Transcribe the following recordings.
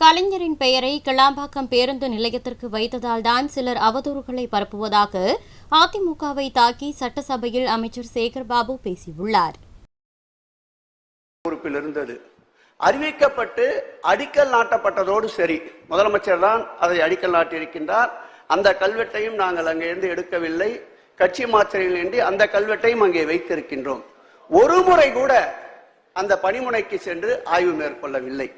கலைஞரின் பெயரை கிளாம்பாக்கம் பேருந்து நிலையத்திற்கு வைத்ததால் தான் சிலர் அவதூறுகளை பரப்புவதாக அதிமுகவை தாக்கி சட்டசபையில் அமைச்சர் சேகர்பாபு பேசியுள்ளார். பொறுப்பில் இருந்தது. அறிவிக்கப்பட்டு அடிக்கல் நாட்டப்பட்டதோடு சரி. முதலமைச்சர் தான் அதை அடிக்கல் நாட்டியிருக்கின்றார். அந்த கல்வெட்டையும் நாங்கள் அங்கிருந்து எடுக்கவில்லை. கட்சி மாத்திரையின்றி அந்த கல்வெட்டையும் அங்கே வைத்திருக்கின்றோம். ஒரு முறை கூட அந்த பணிமுனைக்கு சென்று ஆய்வு மேற்கொள்ளவில்லை.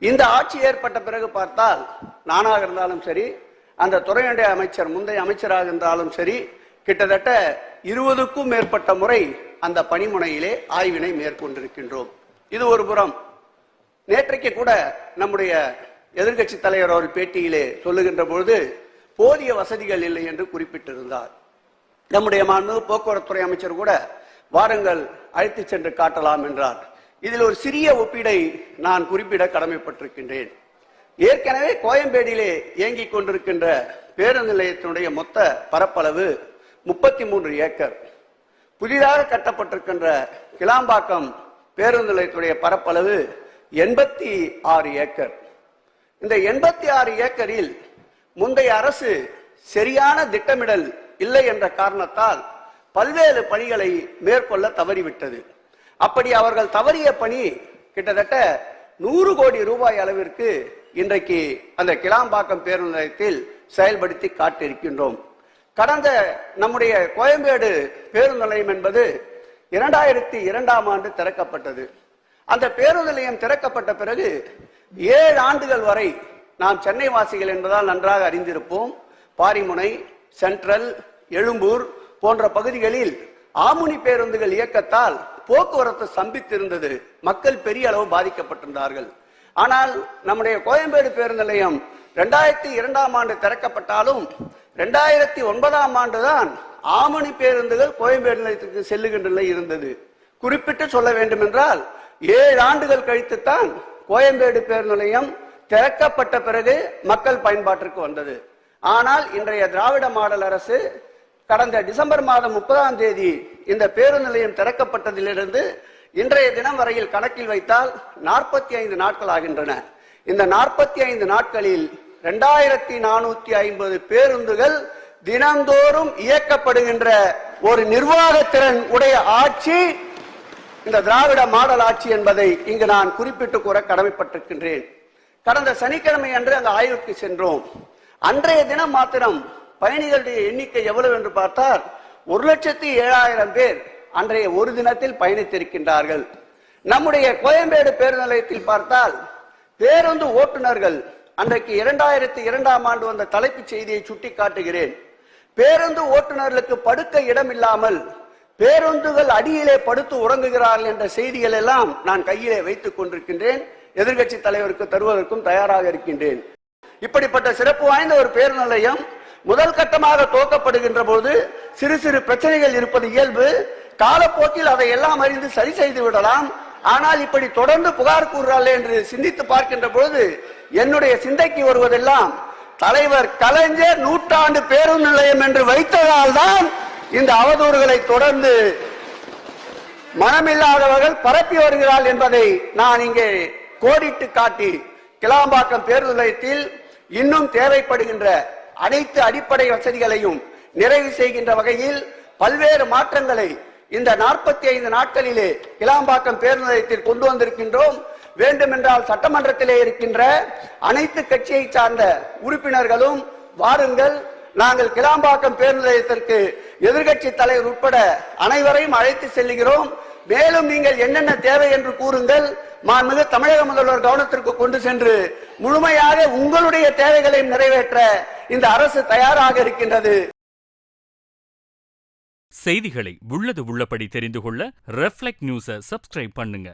இந்த ஆட்சி ஏற்பட்ட பிறகு பார்த்தால் நானாக இருந்தாலும் சரி அந்த துறையுடைய அமைச்சர் முந்தைய அமைச்சராக இருந்தாலும் சரி கிட்டத்தட்ட இருபதுக்கும் மேற்பட்ட முறை அந்த பணிமுனையிலே ஆய்வினை மேற்கொண்டிருக்கின்றோம். இது ஒரு புறம். நேற்றைக்கு கூட நம்முடைய எதிர்க்கட்சி தலைவர் அவர் பேட்டியிலே சொல்லுகின்ற பொழுது போதிய வசதிகள் இல்லை என்று குறிப்பிட்டிருந்தார். நம்முடைய மாண்பு போக்குவரத்துறை அமைச்சர் கூட வாருங்கள் அழைத்து சென்று காட்டலாம் என்றார். இதில் ஒரு சிறிய ஒப்பீடை நான் குறிப்பிட கடமைப்பட்டிருக்கின்றேன். ஏற்கனவே கோயம்பேடியிலே இயங்கிக் கொண்டிருக்கின்ற பேருந்து நிலையத்தினுடைய மொத்த பரப்பளவு முப்பத்தி மூன்று ஏக்கர். புதிதாக கட்டப்பட்டிருக்கின்ற கிளாம்பாக்கம் பேருந்து நிலையத்துடைய பரப்பளவு எண்பத்தி ஆறு ஏக்கர். இந்த எண்பத்தி ஆறு ஏக்கரில் முந்தைய அரசு சரியான திட்டமிடல் இல்லை என்ற காரணத்தால் பல்வேறு பணிகளை மேற்கொள்ள தவறிவிட்டது. அப்படி அவர்கள் தவறிய பணி கிட்டத்தட்ட நூறு கோடி ரூபாய் அளவிற்கு இன்றைக்கு அந்த கிளாம்பாக்கம் பேருந்து நிலையத்தில் செயல்படுத்தி காட்டியிருக்கின்றோம். கடந்த நம்முடைய கோயம்பேடு பேருந்து நிலையம் என்பது இரண்டாயிரத்தி இரண்டாம் ஆண்டு திறக்கப்பட்டது. அந்த பேருந்து நிலையம் திறக்கப்பட்ட பிறகு ஏழு ஆண்டுகள் வரை நாம் சென்னை வாசிகள் என்பதால் நன்றாக அறிந்திருப்போம். பாரிமுனை சென்ட்ரல் எழும்பூர் போன்ற பகுதிகளில் ஆமுனி பேருந்துகள் இயக்கத்தால் போக்குவரத்து சம்பித்திருந்தது. மக்கள் பெரிய அளவு பாதிக்கப்பட்டிருந்தார்கள். ஆனால் நம்முடைய கோயம்பேடு பேருந்து நிலையம் ரெண்டாயிரத்தி இரண்டாம் ஆண்டு திறக்கப்பட்டாலும் ரெண்டாயிரத்தி ஒன்பதாம் ஆண்டுதான் ஆமணி பேருந்துகள் கோயம்பேடு நிலையத்திற்கு செல்லுகின்ற நிலை இருந்தது. குறிப்பிட்டு சொல்ல வேண்டும் என்றால் ஏழு ஆண்டுகள் கழித்துத்தான் கோயம்பேடு பேருந்து நிலையம் திறக்கப்பட்ட பிறகு மக்கள் பயன்பாட்டிற்கு வந்தது. ஆனால் இன்றைய திராவிட மாடல் அரசு கடந்த டிசம்பர் மாதம் முப்பதாம் தேதி இந்த பேருந்து நிலையம் திறக்கப்பட்டதிலிருந்து இன்றைய தினம் வரையில் கணக்கில் வைத்தால் நாற்பத்தி ஐந்து நாட்கள் ஆகின்றன. இந்த நாற்பத்தி ஐந்து நாட்களில் இரண்டாயிரத்தி நானூத்தி ஐம்பது பேருந்துகள் தினந்தோறும் இயக்கப்படுகின்ற ஒரு நிர்வாகத்திறன் உடைய ஆட்சி இந்த திராவிட மாடல் ஆட்சி என்பதை இங்கு நான் குறிப்பிட்டு கூற கடமைப்பட்டிருக்கின்றேன். கடந்த சனிக்கிழமை அன்று அந்த ஆய்வுக்கு சென்றோம். அன்றைய தினம் மாத்திரம் பயணிகளுடைய எண்ணிக்கை எவ்வளவு என்று பார்த்தால் ஒரு லட்சத்தி ஏழாயிரம் பேர் அன்றைய ஒரு தினத்தில் பயணித்திருக்கின்றார்கள். நம்முடைய கோயம்பேடு பேருந்து நிலையத்தில் பார்த்தால் பேருந்து ஓட்டுநர்கள் அன்றைக்கு இரண்டாயிரத்தி இரண்டாம் ஆண்டு வந்த தலைப்புச் செய்தியை சுட்டி காட்டுகிறேன் பேருந்து ஓட்டுநர்களுக்கு படுக்க இடம் இல்லாமல் பேருந்துகள் அடியிலே படுத்து உறங்குகிறார்கள் என்ற செய்திகள் எல்லாம் நான் கையிலே வைத்துக் கொண்டிருக்கின்றேன். எதிர்கட்சி தலைவருக்கு தருவதற்கும் தயாராக இருக்கின்றேன். இப்படிப்பட்ட சிறப்பு வாய்ந்த ஒரு பேருந்து நிலையம் முதல் கட்டமாக துவக்கப்படுகின்ற போது சிறு சிறு பிரச்சனைகள் இருப்பது இயல்பு. காலப்போக்கில் அதை எல்லாம் அறிந்து சரி செய்து விடலாம். ஆனால் இப்படி தொடர்ந்து புகார் கூறுறாள் என்று சிந்தித்து பார்க்கின்ற பொழுது என்னுடைய சிந்தைக்கு வருவதெல்லாம் தலைவர் கலைஞர் நூற்றாண்டு பேருந்து நிலையம் என்று வைத்ததால் தான் இந்த அவதூறுகளை தொடர்ந்து மனமில்லாதவர்கள் பரப்பி வருகிறாள் என்பதை நான் இங்கே கோடிட்டு காட்டி கிளாம்பாக்கம் பேருந்து நிலையத்தில் இன்னும் தேவைப்படுகின்ற அனைத்து அடிப்படை வசதிகளையும் நிறைவு செய்கின்ற வகையில் பல்வேறு மாற்றங்களை இந்த நாற்பத்தி ஐந்து நாட்களிலே இளாம்பாக்கம் பேருந்து நிலையத்தில் கொண்டு வந்திருக்கின்றோம். வேண்டுமென்றால் சட்டமன்றத்திலே இருக்கின்ற அனைத்து கட்சியை சார்ந்த உறுப்பினர்களும் வாருங்கள். நாங்கள் கிளாம்பாக்கம் பேருந்து நிலையத்திற்கு எதிர்கட்சி தலைவர் உட்பட அனைவரையும் அழைத்து செல்லுகிறோம். மேலும் நீங்கள் என்னென்ன தேவை என்று கூறுங்கள். மாண்புமிகு தமிழக முதல்வர் கவனத்திற்கு கொண்டு சென்று முழுமையாக உங்களுடைய தேவைகளையும் நிறைவேற்ற இந்த அரசு தயாராக இருக்கின்றது. செய்திகளை உள்ளது உள்ளபடி தெரிந்து கொள்ள ரெஃப்ளெக்ட் நியூஸை சப்ஸ்கிரைப் பண்ணுங்க.